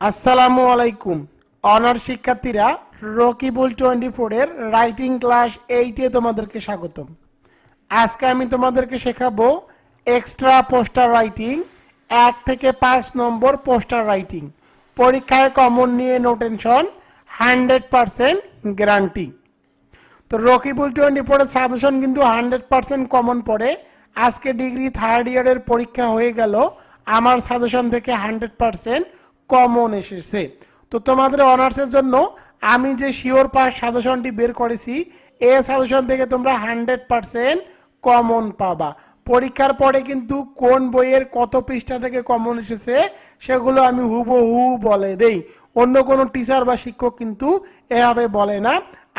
আসসালামু আলাইকুম। অনার শিক্ষার্থীরা, রকিবুল টোয়েন্টি ফোরের রাইটিং ক্লাস এইটে তোমাদেরকে স্বাগতম। আজকে আমি তোমাদেরকে শেখাবো এক্সট্রা পোস্টার রাইটিং, এক থেকে পাঁচ নম্বর পোস্টার রাইটিং। পরীক্ষায় কমন নিয়ে no tension hundred percent guarantee. তো রকিবুল টোয়েন্টি ফোরের সাজেশন কিন্তু হান্ড্রেড পার্সেন্ট কমন পড়ে। আজকে ডিগ্রি থার্ড ইয়ারের পরীক্ষা হয়ে গেল। আমার সাজেশন থেকে হান্ড্রেড পার্সেন্ট কমন এসেছে তো তোমাদের অনার্সের জন্য আমি যে শিওর পাস সাজেশনটি বের করেছি, এ সাজেশন থেকে তোমরা হান্ড্রেড পার্সেন্ট কমন পাবা। পরীক্ষার পরে কিন্তু কোন বইয়ের কত পৃষ্ঠা থেকে কমন এসেছে, সেগুলো আমি হুবহু বলে দেই। অন্য কোনো টিচার বা শিক্ষক কিন্তু এভাবে বলে না।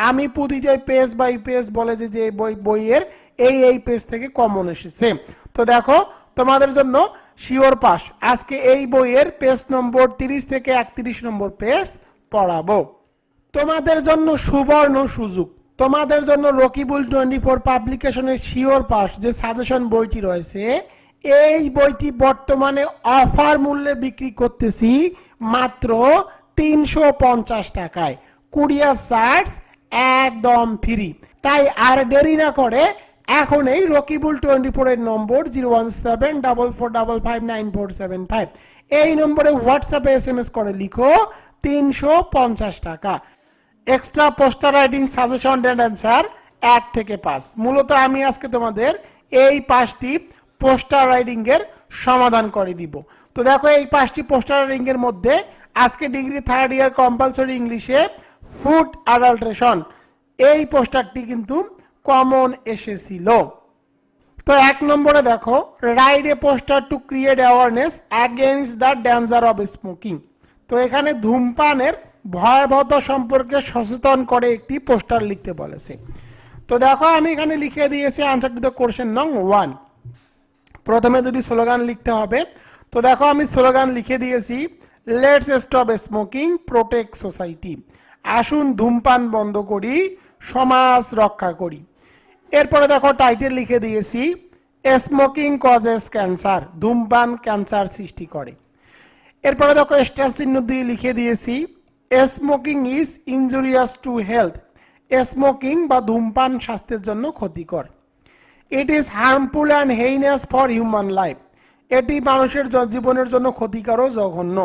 আমি প্রতিটাই পেজ বাই পেজ বলে যে যে বই, বইয়ের এই এই পেজ থেকে কমন এসেছে। তো দেখো, তোমাদের জন্য শিওর পাস। আজকে এই বইয়ের পেজ নম্বর তিরিশ থেকে একত্রিশ নম্বর পেজ পড়াবো। তোমাদের জন্য সুবর্ণ সুযোগ। তোমাদের জন্য রকিবুল টোয়েন্টি ফোর পাবলিকেশনের শিওর পাস যে সাজেশন বইটি রয়েছে, এই বইটি বর্তমানে অফার মূল্যে বিক্রি করতেছি মাত্র তিনশো পঞ্চাশ টাকায়। কুরিয়ার চার্জ একদম ফ্রি। তাই আর দেরি না করে এখন এই রকিবুল টোয়েন্টি ফোরের নম্বর zero one seven double four double five nine four seven five. এই নম্বরে হোয়াটসঅ্যাপে এস এম এস করে লিখো তিনশো পঞ্চাশ টাকা। Extra poster writing suggestion and answer এক থেকে পাঁচ। মূলত আমি আজকে তোমাদের এই পাঁচটি পোস্টার রাইটিং এর সমাধান করে দিব। তো দেখো এই পাঁচটি পোস্টার রাইটিং এর মধ্যে আজকে ডিগ্রি থার্ড ইয়ার কম্পালসরি ইংলিশে ফুড অ্যাডাল্ট্রেশন এই পোস্টারটি কিন্তু কমন এসেছিল। তো এক নম্বরে দেখো write a poster to create awareness against the danger of smoking তো এখানে ধূমপানের ভয়াবহতা সম্পর্কে সচেতন করে একটি পোস্টার লিখতে বলেছে। তো দেখো, আমি এখানে লিখে দিয়েছি আনসার টু দ্য কোশ্চেন নং ওয়ান প্রথমে দুটি স্লোগান লিখতে হবে, তো দেখো, আমি স্লোগান লিখে দিয়েছি let's stop smoking protect society আসুন ধূমপান বন্ধ করি, সমাজ রক্ষা করি। এরপরে দেখো টাইটেল লিখে দিয়েছি স্মোকিং কজেস ক্যান্সার ধূমপান ক্যান্সার সৃষ্টি করে। এরপরে দেখো স্টার চিহ্ন দিয়ে লিখে দিয়েছি smoking is injurious to health smoking বা ধূমপান স্বাস্থ্যের জন্য ক্ষতিকর। It is harmful and heinous for human life এটি মানুষের জীবনের জন্য ক্ষতিকর ও জঘন্য।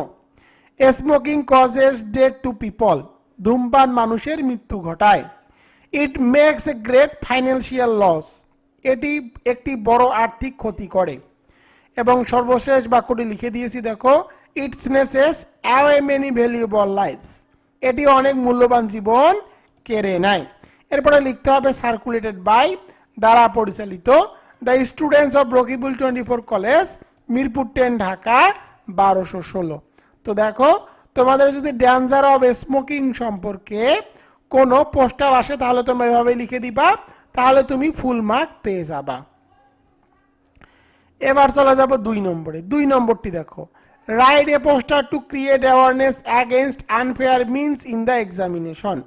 Smoking causes dead to people ধূমপান মানুষের মৃত্যু ঘটায়। It makes a great financial loss এটি একটি বড় আর্থিক ক্ষতি করে। এবং সর্বশেষ বাক্যটি লিখে দিয়েছি, দেখো ইটস নেসেস অ্যাওয়ে মেনি ভ্যালুয়েবল লাইফস এটি অনেক মূল্যবান জীবন কেড়ে নেয়। এরপরে লিখতে হবে সার্কুলেটেড বাই দ্বারা পরিচালিত the students of Rakibul twenty four college, Mirpur ten, Dhaka, বারোশো ষোলো। তো দেখো, তোমাদের যদি ড্যান্সার অফ স্মোকিং সম্পর্কে কোনো পোস্টার আসে, তাহলে তোমরা এভাবে লিখে দিবা, তাহলে তুমি ফুল মার্ক পেয়ে যাবা। এবার চলে যাব দুই নম্বরে। দুই নম্বরটি দেখো। Write a poster to create awareness against unfair means in the examination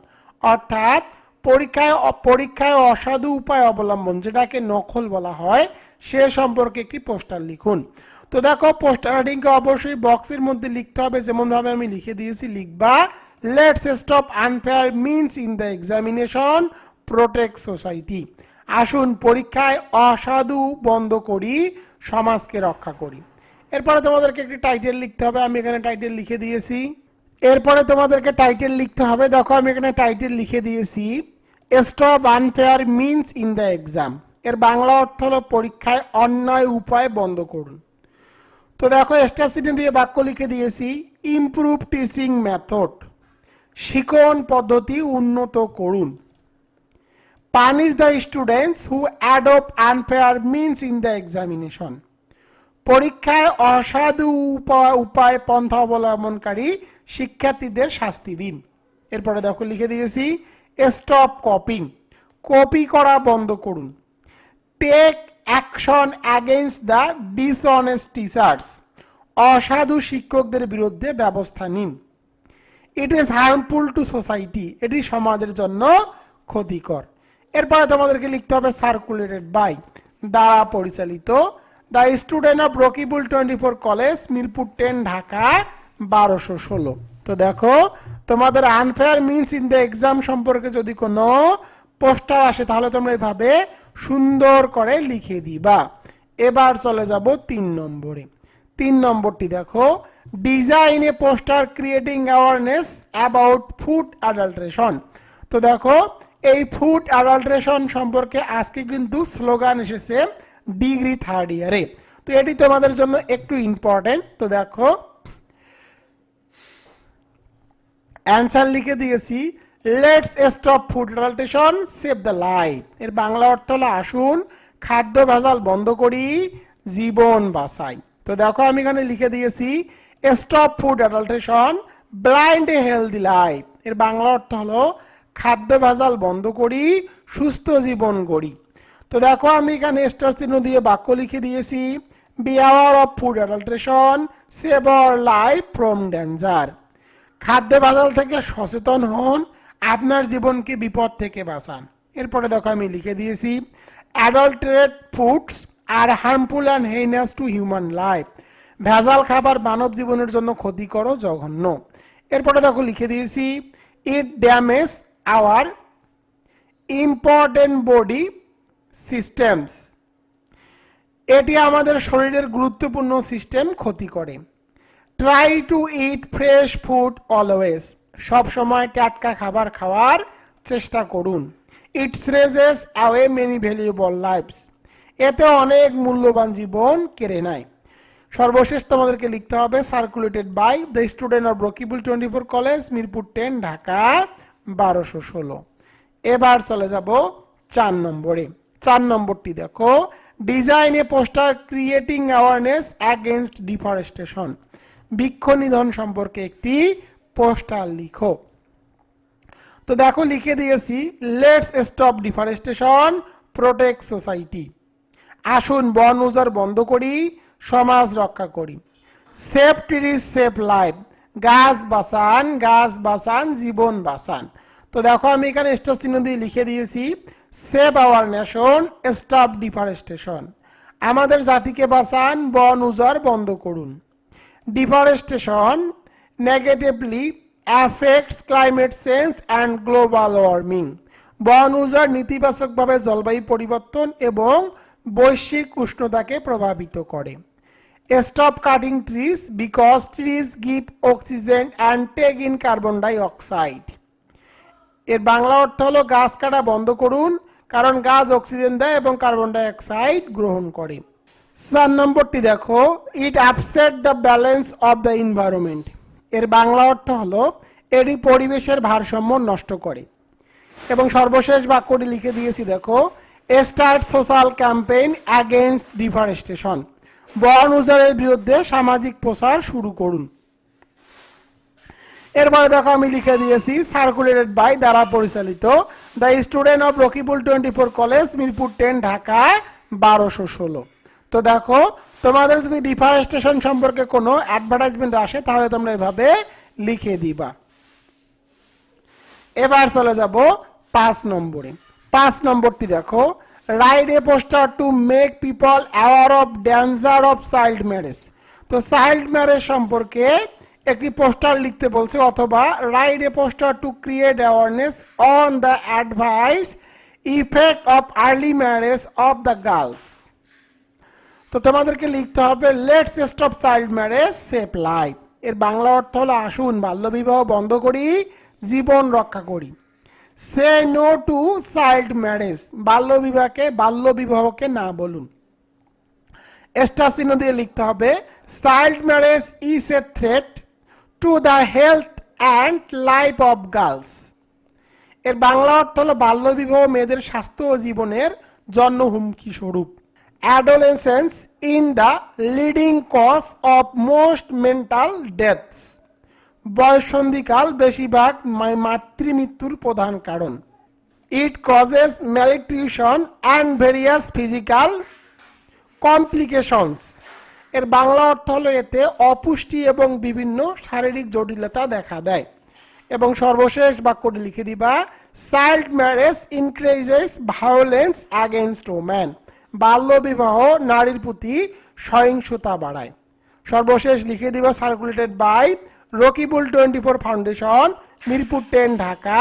অর্থাৎ পরীক্ষায় পরীক্ষায় অসাধু উপায় অবলম্বন, যেটাকে নকল বলা হয়, সে সম্পর্কে একটি পোস্টার লিখুন। তো দেখো পোস্টার রাইটিংকে অবশ্যই বক্সের মধ্যে লিখতে হবে, যেমনভাবে আমি লিখে দিয়েছি, লিখবা let's stop unfair means in the examination protect society আসুন পরীক্ষায় অসাধু বন্ধ করি, সমাজকে রক্ষা করি। এরপরে তোমাদেরকে একটি টাইটেল লিখতে হবে, আমি এখানে টাইটেল লিখে দিয়েছি। এরপরে তোমাদেরকে টাইটেল লিখতে হবে, দেখো আমি এখানে টাইটেল লিখে দিয়েছি। Stop unfair means in the exam এর বাংলা অর্থ হলো পরীক্ষায় অন্যায় উপায় বন্ধ করুন। তো দেখো স্টার সিটি দিয়ে বাক্য লিখে দিয়েছি ইমপ্রুভ টিচিং মেথড শিক্ষণ পদ্ধতি উন্নত করুন। Punish the students who adopt unfair means in the examination পরীক্ষায় অসাধু উপা- উপায় পন্থা অবলম্বনকারী শিক্ষার্থীদের শাস্তি দিন। এরপরে দেখো লিখে দিয়েছি স্টপ কপিং কপি করা বন্ধ করুন। Take action against the dishonest teachers অসাধু শিক্ষকদের বিরুদ্ধে ব্যবস্থা নিন। It is harmful to society এটি সমাজের জন্য ক্ষতিকর। এরপরে তোমাদেরকে লিখতে হবে সার্কুলেটেড বাই দ্বারা পরিচালিত। The student of Rakibul twenty four college Mirpur ten Dhaka বারোশো ষোলো। তো দেখো, তোমাদের unfair means in the exam সম্পর্কে যদি কোনো পোস্টার আসে, তাহলে তোমরা এভাবে সুন্দর করে লিখে দিবা। এবার চলে যাব তিন নম্বরে। তিন নম্বরটি দেখো। Design a poster creating awareness about food adulteration. তো দেখো, এই ফুড অ্যাডাল্ট্রেশন সম্পর্কে আজকে কিন্তু স্লোগান এসেছে ডিগ্রি থার্ড ইয়ারে। তো এটি তোমাদের জন্য একটু ইম্পর্টেন্ট। তো দেখো, অ্যান্সার লিখে দিয়েছি let's stop food adulteration save the life এর বাংলা অর্থ হলো, আসুন, খাদ্য ভেজাল বন্ধ করি, জীবন বাঁচাই। তো দেখো আমি এখানে লিখে দিয়েছি stop food adulteration blind a healthy life এর বাংলা অর্থ হলো, খাদ্য ভেজাল বন্ধ করি, সুস্থ জীবন গড়ি তো দেখো আমি এখানে স্টার চিহ্ন দিয়ে বাক্য লিখে দিয়েছি beware of food adulteration save our life from danger খাদ্য বাজার থেকে সচেতন হন, আপনার জীবনকে বিপদ থেকে বাঁচান। এরপরে দেখো আমি লিখে দিয়েছি adulterated foods are harmful and heinous to human life ভেজাল খাবার মানব জীবনের জন্য ক্ষতিকর জঘন্য। এরপরে দেখো লিখে দিয়েছি it damage our important body systems এটি আমাদের শরীরের গুরুত্বপূর্ণ সিস্টেম ক্ষতি করে। Try to eat fresh food always সব সময় টাটকা খাবার খাওয়ার চেষ্টা করুন। It's razes away many valuable lifes এতে অনেক মূল্যবান জীবন কেড়ে নেয়। সর্বশেষ তোমাদেরকে লিখতে হবে circulated by the student of Rakibul twenty four college Mirpur ten Dhaka বারোশো ষোলো। এবার চলে যাব চার নম্বরে। চার নম্বরটি দেখো design a poster creating awareness against deforestation বৃক্ষ নিধন সম্পর্কে একটি পোস্টার লিখো। তো দেখো, লিখে দিয়েছি let's stop deforestation protect society আসুন বন উজাড় বন্ধ করি, সমাজ রক্ষা করি। সেফ ট্রিজ সেফ লাইফ গাছ বাঁচান গাছ বাঁচান জীবন বাঁচান তো দেখো আমি এখানে স্টার চিহ্ন দিয়ে লিখে দিয়েছি। Save our nation stop deforestation আমাদের জাতিকে বাঁচান, বন উজাড় বন্ধ করুন। Deforestation negatively affects climate change and global warming বন উজাড় নেতিবাচকভাবে জলবায়ু পরিবর্তন এবং বৈশ্বিক উষ্ণতাকে প্রভাবিত করে। Stop cutting trees because trees give oxygen and take in carbon dioxide এর বাংলা অর্থ হলো গাছ কাটা বন্ধ করুন, কারণ গাছ অক্সিজেন দেয় এবং কার্বন ডাইঅক্সাইড গ্রহণ করে। চার নম্বরটি দেখো। It upset the balance of the environment এর বাংলা অর্থ হলো, এটি পরিবেশের ভারসাম্য নষ্ট করে। এবং সর্বশেষ বাক্যটি লিখে দিয়েছি, দেখো। Start social campaign against deforestation বন উজাড়ের বিরুদ্ধে সামাজিক প্রচার শুরু করুন। এরপরে দেখো আমি লিখে দিয়েছি সার্কুলেটেড বাই দ্বারা পরিচালিত the student of Rakibul twenty four college Mirpur ten Dhaka বারোশো ষোলো। তো দেখো, তোমাদের যদি ডিফারেস্টেশন সম্পর্কে কোনো অ্যাডভার্টাইজমেন্ট আসে, তাহলে তোমরা এভাবে লিখে দিবা। এবার চলে যাব পাঁচ নম্বরে। পাঁচ নম্বরটি দেখো। Write a poster to make people aware of danger of child marriage তো চাইল্ড ম্যারেজ সম্পর্কে একটি পোস্টার লিখতে বলছে অথবা write a poster to create awareness on the adverse effect of early marriage of the girls তো তোমাদেরকে লিখতে হবে let's stop child marriage save life এর বাংলা অর্থ হলো, আসুন বাল্যবিবাহ বন্ধ করি, জীবন রক্ষা করি। Say no to child marriage বাল্যবিবাহকে বাল্যবিবাহকে না বলুন। চিহ্ন দিয়ে লিখতে হবে child marriage is a threat to the health and life of girls এর বাংলা অর্থ হলো বাল্যবিবাহ মেয়েদের স্বাস্থ্য ও জীবনের জন্য হুমকি স্বরূপ। Adolescence in the leading cause of most maternal deaths বয়সন্ধিকাল বেশিরভাগ মাতৃমৃত্যুর প্রধান কারণ। It causes malnutrition and various physical complications এর বাংলা অর্থ হলো এতে অপুষ্টি এবং বিভিন্ন শারীরিক জটিলতা দেখা দেয়। এবং সর্বশেষ বাক্যটি লিখে দিবা child marriage increases violence against woman বাল্যবিবাহ নারীর প্রতি সহিংসতা বাড়ায়। সর্বশেষ লিখে দিবা circulated by Rakibul twenty four foundation, Mirpur ten, Dhaka,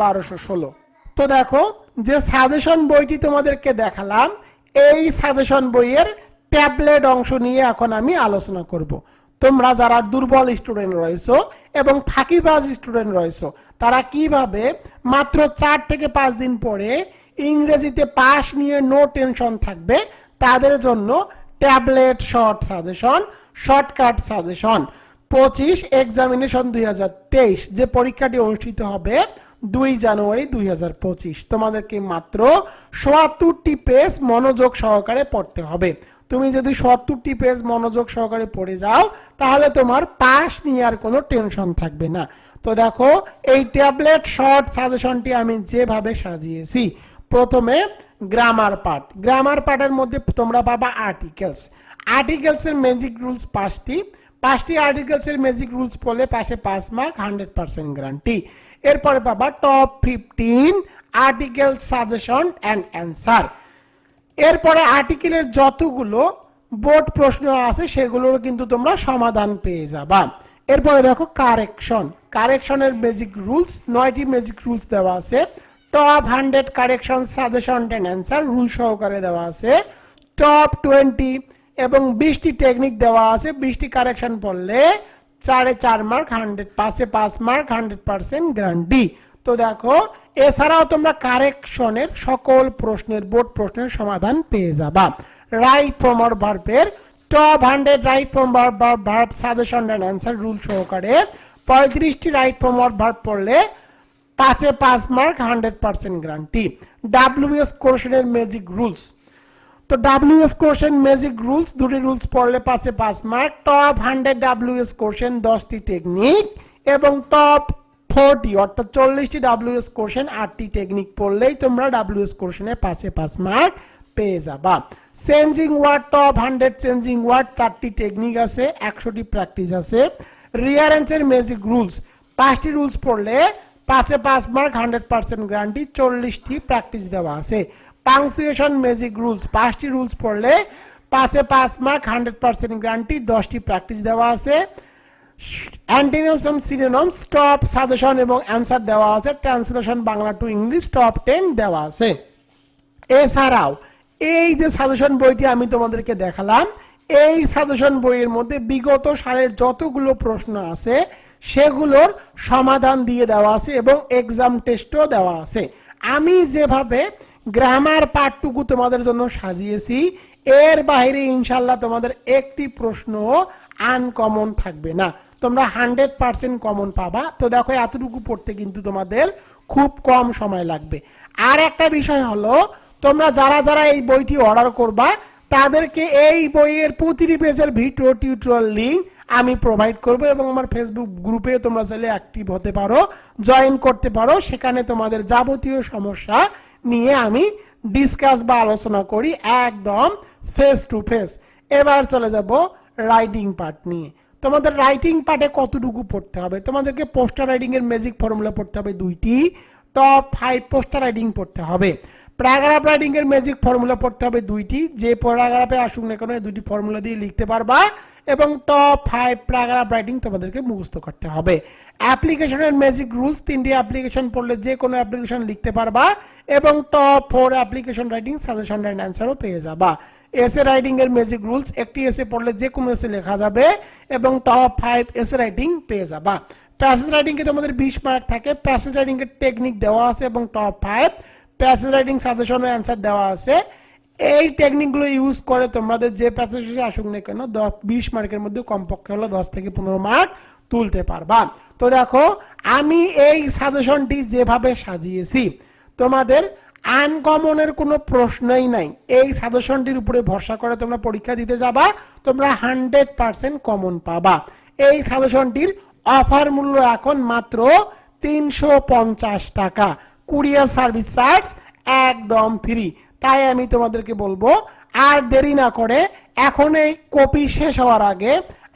বারোশো ষোলো। তো দেখো, যে সাজেশন বইটি তোমাদেরকে দেখালাম, এই সাজেশন বইয়ের ট্যাবলেট অংশ নিয়ে এখন আমি আলোচনা করব। তোমরা যারা দুর্বল স্টুডেন্ট রয়েছো এবং ফাঁকিবাজ স্টুডেন্ট রয়েছো, তারা কীভাবে মাত্র চার থেকে পাঁচ দিন পরে ইংরেজিতে পাস নিয়ে নো টেনশন থাকবে, তাদের জন্য tablet short suggestion, shortcut suggestion. পঁচিশ এক্সামিনেশন দুই হাজার তেইশ, যে পরীক্ষাটি অনুষ্ঠিত হবে দুই জানুয়ারি দুই হাজার পঁচিশ। তোমাদেরকে মাত্র সোয়াত্তরটি পেজ মনোযোগ সহকারে পড়তে হবে। তুমি যদি সত্তরটি পেজ মনোযোগ সহকারে পড়ে যাও, তাহলে তোমার পাস নিয়ে আর কোনো টেনশন থাকবে না। তো দেখো, এই ট্যাবলেট শর্ট সাজেশনটি আমি যেভাবে সাজিয়েছি, প্রথমে গ্রামার পার্ট গ্রামার পার্টের মধ্যে তোমরা পাবা আর্টিকেলস আর্টিকেলসের ম্যাজিক রুলস পাঁচটি। পাঁচটি আর্টিকেলসের ম্যাজিক রুলস পড়লে পাশে পাঁচ মার্ক হান্ড্রেড পার্সেন্ট গ্যারান্টি এরপরে পাবা top fifteen article suggestion and answer এরপরে আর্টিকেলের যতগুলো বোর্ড প্রশ্ন আছে সেগুলোর কিন্তু তোমরা সমাধান পেয়ে যাবা। এরপরে দেখো কারেকশন কারেকশনের ম্যাজিক রুলস নয়টি ম্যাজিক রুলস দেওয়া আছে। Top hundred correction suggestion and answer rule সহকারে দেওয়া আছে। টপ টোয়েন্টি এবং বিশটি টেকনিক দেওয়া আছে বিশটি কারেকশন পড়লে চারে চার মার্ক হান্ড্রেড পাঁচে পাঁচ মার্ক হান্ড্রেড পার্সেন্ট গ্যারান্টি তো দেখো, এছাড়াও তোমরা কারেকশনের সকল প্রশ্নের বোর্ড প্রশ্নের সমাধান পেয়ে যাবা। রাইট ফ্রম ভার্বের top hundred right form verb suggestion and answer rule সহকারে পঁয়ত্রিশটি রাইট ফ্রম ভার্ব পড়লে পাঁচে পাঁচ mark hundred percent guarantee W H কোশ্চেনের ম্যাজিক রুলস তো W H question magic rules দুটি রুলস পড়লে পাশে পাঁচ mark top hundred W H question দশটি টেকনিক এবং টপ ফোরটি অর্থাৎ চল্লিশটি ডাব্লিউএস কোশ্চেন আটটি টেকনিক পড়লেই তোমরা ডাব্লিউএস কোশ্চেনে পাশে পাঁচ মার্ক পেয়ে যাবা। Changing word top hundred changing word চারটি টেকনিক আছে, একশোটি প্র্যাকটিস আছে। রিয়ারেন্সের ম্যাজিক রুলস পাঁচটি রুলস পড়লে পাশে পাঁচ মার্ক হান্ড্রেড পার্সেন্ট গ্যারান্টি চল্লিশটি প্র্যাকটিস দেওয়া আছে। পাংচুয়েশন ম্যাজিক রুলস পাঁচটি রুলস পড়লে পাঁচে পাঁচ মার্ক হান্ড্রেড পার্সেন্ট গ্যারান্টি দশটি প্র্যাকটিস দেওয়া আছে। অ্যান্টিনিমস এবং সিনোনমস টপ সাজেশন এবং অ্যান্সার দেওয়া আছে। Translation Bangla to English top ten দেওয়া আছে। এছাড়াও, এই যে সাজেশন বইটি আমি তোমাদেরকে দেখালাম, এই সাজেশন বইয়ের মধ্যে বিগত সালের যতগুলো প্রশ্ন আছে, সেগুলোর সমাধান দিয়ে দেওয়া আছে এবং এক্সাম টেস্টও দেওয়া আছে। আমি যেভাবে গ্রামার পার্টটুকু তোমাদের জন্য সাজিয়েছি। এর বাইরে ইনশাল্লাহ তোমাদের একটি প্রশ্ন আনকমন থাকবে না। তোমরা হান্ড্রেড পার্সেন্ট কমন পাবা। তো দেখো, এতটুকু পড়তে কিন্তু তোমাদের খুব কম সময় লাগবে। আর একটা বিষয় হলো, তোমরা যারা যারা এই বইটি অর্ডার করবা, তাদেরকে এই বইয়ের প্রতিটি পেজের ভিডিও টিউটোরিয়াল লিঙ্ক আমি প্রোভাইড করব এবং আমার ফেসবুক গ্রুপে তোমরা চাইলে অ্যাক্টিভ হতে পারো জয়েন করতে পারো। সেখানে তোমাদের যাবতীয় সমস্যা নিয়ে আমি ডিসকাস বা আলোচনা করি একদম ফেস টু ফেস এবার চলে যাব রাইটিং পার্ট নিয়ে। তোমাদের রাইটিং পার্টে কতটুকু পড়তে হবে? তোমাদেরকে পোস্টার রাইডিংয়ের ম্যাজিক ফর্মুলা পড়তে হবে দুইটি। টপ ফাইভ পোস্টার রাইডিং পড়তে হবে। প্যারাগ্রাফ রাইটিং এর ম্যাজিক ফর্মুলা পড়তে হবে দুইটি। যে প্যারাগ্রাফে আসুক না কেন দুইটি ফর্মুলা দিয়ে লিখতে পারবা এবং টপ ফাইভ প্যারাগ্রাফ রাইটিং তোমাদেরকে মুখস্থ করতে হবে। অ্যাপ্লিকেশনের ম্যাজিক রুলস তিনটি অ্যাপ্লিকেশন পড়লে যে কোনো অ্যাপ্লিকেশন লিখতে পারবা এবং top four application writing suggestion and অ্যান্সারও পেয়ে যাবা। এসে রাইটিং এর ম্যাজিক রুলস একটি এসে পড়লে যে কোনো এসে লেখা যাবে এবং টপ ফাইভ এসে রাইটিং পেয়ে যাবা। প্যাসেজ রাইটিং এ তোমাদের বিশ মার্ক থাকে। প্যাসেজ রাইটিং এর টেকনিক দেওয়া আছে এবং top five passage writing suggestion answer দেওয়া আছে। এই টেকনিকগুলো ইউজ করে তোমাদের যে প্যাসেজ আসুক না কেন, দশ, বিশ মার্কের মধ্যে কমপক্ষে হলো দশ থেকে পনেরো মার্ক তুলতে পারবা। তো দেখো, আমি এই সাজেশনটি যেভাবে সাজিয়েছি, তোমাদের আনকমনের কোনো প্রশ্নই নাই। এই সাজেশনটির উপরে ভরসা করে তোমরা পরীক্ষা দিতে যাবা, তোমরা হান্ড্রেড পার্সেন্ট কমন পাবা। এই সাজেশনটির অফার মূল্য এখন মাত্র তিনশো পঞ্চাশ টাকা। কুরিয়ার সার্ভিস চার্জ একদম ফ্রি। তাই আমি তোমাদেরকে বলব, আর দেরি না করে এখন এই কপি শেষ হওয়ার আগে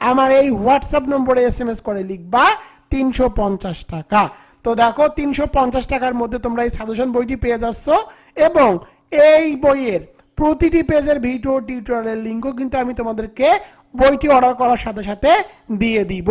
আমার এই হোয়াটসঅ্যাপ নম্বরে এস এম এস করে লিখবা তিনশো পঞ্চাশ টাকা। তো দেখো, তিনশো পঞ্চাশ টাকার মধ্যে তোমরা এই সাজেশন বইটি পেয়ে যাচ্ছ এবং এই বইয়ের প্রতিটি পেজের ভিডিও টিউটোরিয়ালের লিঙ্কও কিন্তু আমি তোমাদেরকে বইটি অর্ডার করার সাথে সাথে দিয়ে দিব।